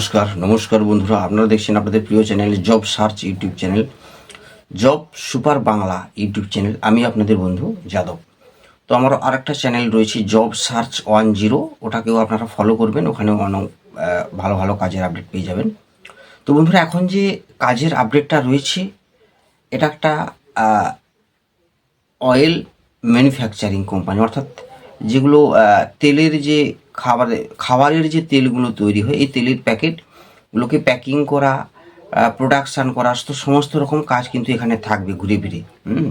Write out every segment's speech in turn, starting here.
নমস্কার নমস্কার বন্ধুরা, আপনারা দেখছেন আপনাদের প্রিয় channel job search YouTube channel, job super Bangla YouTube channel. আমি আপনাদের বন্ধু যাদব। তো আমার আরেকটা চ্যানেল রয়েছে জব সার্চ ওয়ান জিরো, ওটাকেও আপনারা ফলো করবেন, ওখানেও অনেক ভালো ভালো কাজের আপডেট পেয়ে যাবেন। তো বন্ধুরা, এখন যে কাজের আপডেটটা রয়েছে, এটা একটা অয়েল ম্যানুফ্যাকচারিং কোম্পানি অর্থাৎ যেগুলো তেলের যে খাবার, খাবারের যে তেলগুলো তৈরি হয়, এই তেলের প্যাকেটগুলোকে প্যাকিং করা প্রোডাকশান করা তো সমস্ত রকম কাজ কিন্তু এখানে থাকবে ঘুরে ফিরে, হুম?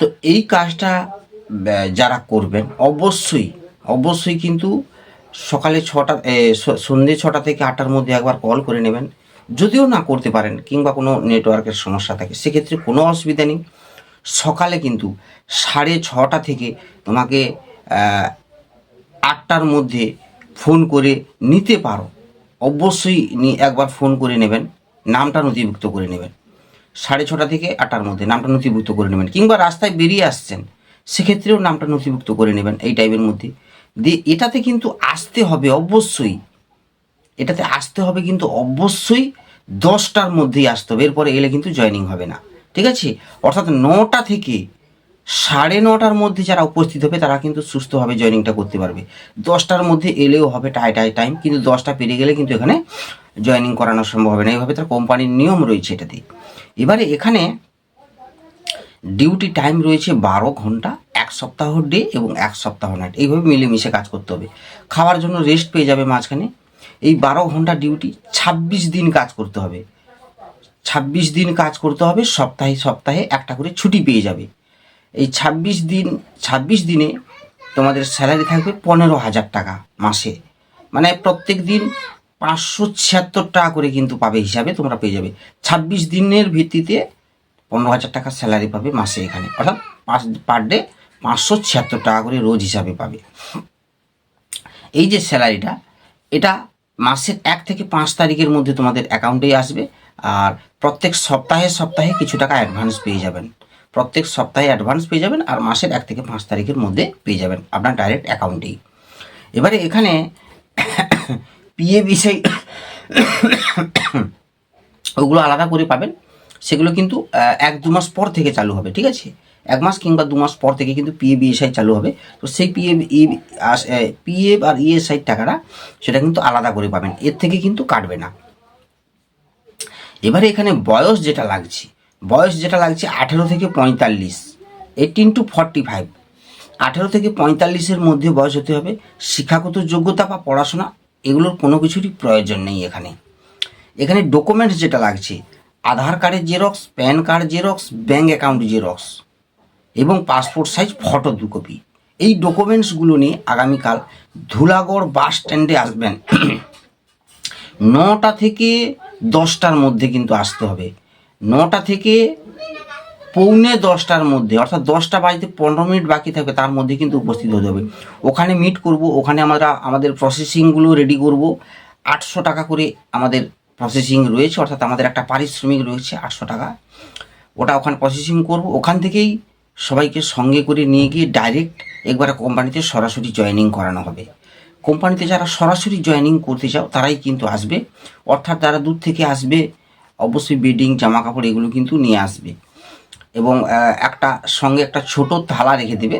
তো এই কাজটা যারা করবেন, অবশ্যই অবশ্যই কিন্তু সকালে ছটা সন্ধে ছটা থেকে আটটার মধ্যে একবার কল করে নেবেন। যদিও না করতে পারেন, কিংবা কোনো নেটওয়ার্কের সমস্যা থাকে, সেক্ষেত্রে কোনো অসুবিধা নেই। সকালে কিন্তু সাড়ে ছটা থেকে তোমাকে আটটার মধ্যে ফোন করে নিতে পারো। অবশ্যই একবার ফোন করে নেবেন। নামটা নথিভুক্ত করে নেবেন। সাড়ে ছটা থেকে আটটার মধ্যে নামটা নথিভুক্ত করে নেবেন। কিংবা রাস্তায় বেরিয়ে আসছেন, সেক্ষেত্রেও নামটা নথিভুক্ত করে নেবেন এই টাইপের মধ্যে। দিয়ে এটাতে কিন্তু আসতে হবে অবশ্যই। এটাতে আসতে হবে কিন্তু অবশ্যই দশটার মধ্যেই আসতে হবে। এরপরে এলে কিন্তু জয়েনিং হবে না। ঠিক আছে? অর্থাৎ নটা থেকে সাড়ে নটার মধ্যে যারা উপস্থিত হবে, তারা কিন্তু সুস্থভাবে জয়েনিংটা করতে পারবে। দশটার মধ্যে এলেও হবে টাই টাই টাইম কিন্তু দশটা পেরিয়ে গেলে কিন্তু এখানে জয়েনিং করানো সম্ভব হবে না। এইভাবে তার কোম্পানির নিয়ম রয়েছে এটাতে। এবারে এখানে ডিউটি টাইম রয়েছে বারো ঘণ্টা, এক সপ্তাহ ডে এবং এক সপ্তাহ নাইট এইভাবে মিলেমিশে কাজ করতে হবে। খাওয়ার জন্য রেস্ট পেয়ে যাবে মাঝখানে। এই বারো ঘণ্টা ডিউটি ছাব্বিশ দিন কাজ করতে হবে। ছাব্বিশ দিন কাজ করতে হবে, সপ্তাহে সপ্তাহে একটা করে ছুটি পেয়ে যাবে। এই ছাব্বিশ দিন, ছাব্বিশ দিনে তোমাদের স্যালারি থাকবে পনেরো হাজার টাকা মাসে। মানে প্রত্যেক দিন পাঁচশো ছিয়াত্তর টাকা করে কিন্তু পাবে হিসাবে তোমরা পেয়ে যাবে। ছাব্বিশ দিনের ভিত্তিতে পনেরো হাজার টাকা স্যালারি পাবে মাসে এখানে। অর্থাৎ পাঁচ পার ডে পাঁচশো ছিয়াত্তর টাকা করে রোজ হিসাবে পাবে। এই যে স্যালারিটা এটা মাসের এক থেকে পাঁচ তারিখের মধ্যে তোমাদের অ্যাকাউন্টেই আসবে। আর প্রত্যেক সপ্তাহে সপ্তাহে কিছু টাকা অ্যাডভান্স পেয়ে যাবেন। প্রত্যেক সপ্তাহে অ্যাডভান্স পেয়ে যাবেন আর মাসের এক থেকে পাঁচ তারিখের মধ্যে পেয়ে যাবেন আপনার ডাইরেক্ট অ্যাকাউন্টেই এবারে এখানে পিএ বিষয় ওগুলো আলাদা করে পাবেন। সেগুলো কিন্তু এক দু মাস পর থেকে চালু হবে, ঠিক আছে? এক মাস কিংবা দু মাস পর থেকে কিন্তু পিএ বিএসআই চালু হবে। তো সেই পিএ পিএফ আর ইএসআই টাকাটা সেটা কিন্তু আলাদা করে পাবেন। এর থেকে কিন্তু কাটবে না। এবারে এখানে বয়স যেটা লাগছে বয়স যেটা লাগছে আঠেরো থেকে পঁয়তাল্লিশ এইটিন টু ফর্টি ফাইভ আঠেরো থেকে পঁয়তাল্লিশের মধ্যে বয়স হতে হবে, শিক্ষাগত যোগ্যতা বা পড়াশোনা, এগুলোর কোনো কিছুরই প্রয়োজন নেই এখানে। এখানে ডকুমেন্টস যেটা লাগছে, আধার কার্ডের xerox pan card xerox bank account xerox এবং পাসপোর্ট সাইজ ফটো দু কপি এই ডকুমেন্টসগুলো নিয়ে আগামীকাল ধুলাগড় বাস স্ট্যান্ডে আসবেন। নটা থেকে দশটার মধ্যে কিন্তু আসতে হবে। নটা থেকে পৌনে দশটার মধ্যে, অর্থাৎ দশটা বাজতে পনেরো মিনিট বাকি থাকবে, তার মধ্যে কিন্তু উপস্থিত হতে হবে। ওখানে মিট করব, ওখানে আমরা, আমাদের প্রসেসিংগুলো রেডি করব। আটশো টাকা করে আমাদের প্রসেসিং রয়েছে, অর্থাৎ আমাদের একটা পারিশ্রমিক রয়েছে আটশো টাকা। ওটা ওখানে প্রসেসিং করব। ওখান থেকেই সবাইকে সঙ্গে করে নিয়ে গিয়ে ডাইরেক্ট একবারে কোম্পানিতে সরাসরি জয়েনিং করানো হবে। কোম্পানিতে যারা সরাসরি জয়েনিং করতে চাও, তারাই কিন্তু আসবে। অর্থাৎ যারা দূর থেকে আসবে অবশ্যই বেডিং জামা কাপড় এগুলো কিন্তু নিয়ে আসবে। এবং একটা সঙ্গে একটা ছোট থালা রেখে দেবে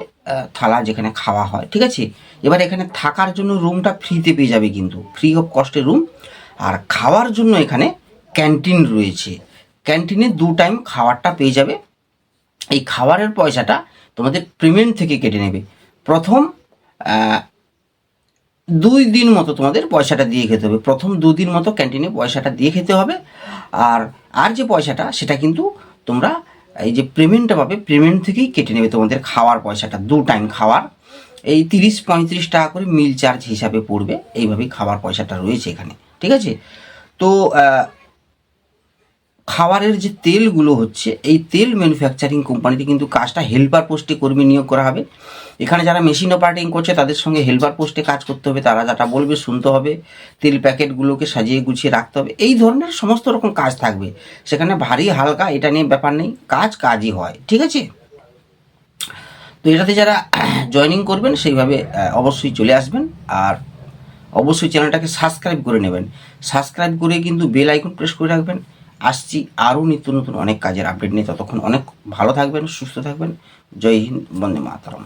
থালা যেখানে খাওয়া হয়, ঠিক আছে? এবার এখানে থাকার জন্য রুমটা ফ্রিতে পেয়ে যাবে কিন্তু ফ্রি অফ কস্টে রুম আর খাওয়ার জন্য এখানে ক্যান্টিন রয়েছে। ক্যান্টিনে দু টাইম খাবারটা পেয়ে যাবে। এই খাবারের পয়সাটা তোমাদের পেমেন্ট থেকে কেটে নেবে। প্রথম দুই দিন মতো তোমাদের পয়সাটা দিয়ে খেতে হবে। প্রথম দুদিন মতো ক্যান্টিনে পয়সাটা দিয়ে খেতে হবে। আর আর যে পয়সাটা, সেটা কিন্তু তোমরা এই যে পেমেন্টটা পাবে পেমেন্ট থেকেই কেটে নেবে তোমাদের খাওয়ার পয়সাটা, দু টাইম খাওয়ার। এই তিরিশ, পঁয়ত্রিশ টাকা করে মিল চার্জ হিসাবে পড়বে। এইভাবেই খাওয়ার পয়সাটা রয়েছে এখানে। ঠিক আছে? তো খাবারের যে তেলগুলো হচ্ছে, এই তেল ম্যানুফ্যাকচারিং কোম্পানিতে কিন্তু কাজটা হেল্পার পোস্টে কর্মী নিয়োগ করা হবে। এখানে যারা মেশিন অপারেটিং করছে, তাদের সঙ্গে হেল্পার পোস্টে কাজ করতে হবে। তারা যেটা বলবে, শুনতে হবে। তেল প্যাকেটগুলোকে সাজিয়ে গুছিয়ে রাখতে হবে। এই ধরনের সমস্ত রকম কাজ থাকবে। সেখানে ভারী, হালকা, এটা নিয়ে ব্যাপার নেই। কাজ কাজই হয়। ঠিক আছে? তো এটাতে যারা জয়েনিং করবেন, সেইভাবে অবশ্যই চলে আসবেন। আর অবশ্যই চ্যানেলটাকে সাবস্ক্রাইব করে নেবেন। সাবস্ক্রাইব করে কিন্তু বেল আইকন প্রেস করে রাখবেন। আসছি আরও নিত্য নতুন অনেক কাজের আপডেট নিয়ে। ততক্ষণ অনেক ভালো থাকবেন, সুস্থ থাকবেন। জয় হিন্দ, বন্দে মাতরম।